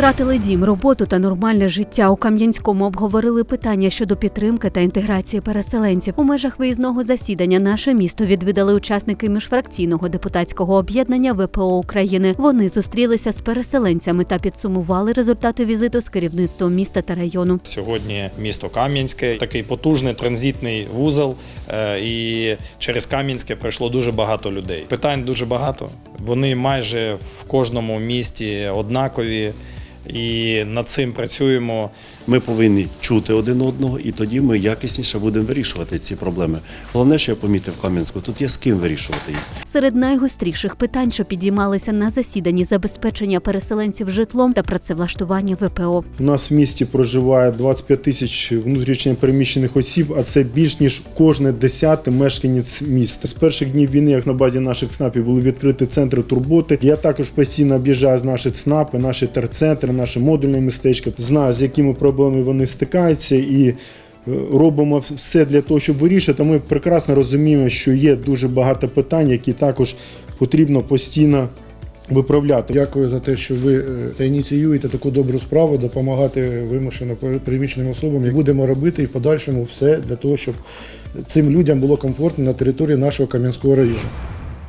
Втратили дім, роботу та нормальне життя. У Кам'янському обговорили питання щодо підтримки та інтеграції переселенців. У межах виїзного засідання наше місто відвідали учасники міжфракційного депутатського об'єднання ВПО України. Вони зустрілися з переселенцями та підсумували результати візиту з керівництвом міста та району. Сьогодні місто Кам'янське такий потужний транзитний вузол, е, і через Кам'янське пройшло дуже багато людей. Питань дуже багато. Вони майже в кожному місті однакові, і над цим працюємо. Ми повинні чути один одного, і тоді ми якісніше будемо вирішувати ці проблеми. Головне, що я помітив в Кам'янську, тут є з ким вирішувати їх. Серед найгостріших питань, що підіймалися на засіданні, забезпечення переселенців житлом та працевлаштування ВПО. У нас в місті проживає 25 тисяч внутрішньо переміщених осіб, а це більш ніж кожне десяте мешканець міста. З перших днів війни, як на базі наших ЦНАПів, були відкриті центри турботи. Я також постійно об'їжджаю з наші ЦНАПи, наші терцентри, наші модульні містечка. Знаю, з якими проблемами вони стикаються і. е, Робимо все для того, щоб вирішити. Ми прекрасно розуміємо, що є дуже багато питань, які також потрібно постійно виправляти. Дякую за те, що ви е, ініціюєте таку добру справу, допомагати вимушено переміщеним особам. І будемо робити і в подальшому все для того, щоб цим людям було комфортно на території нашого Кам'янського району.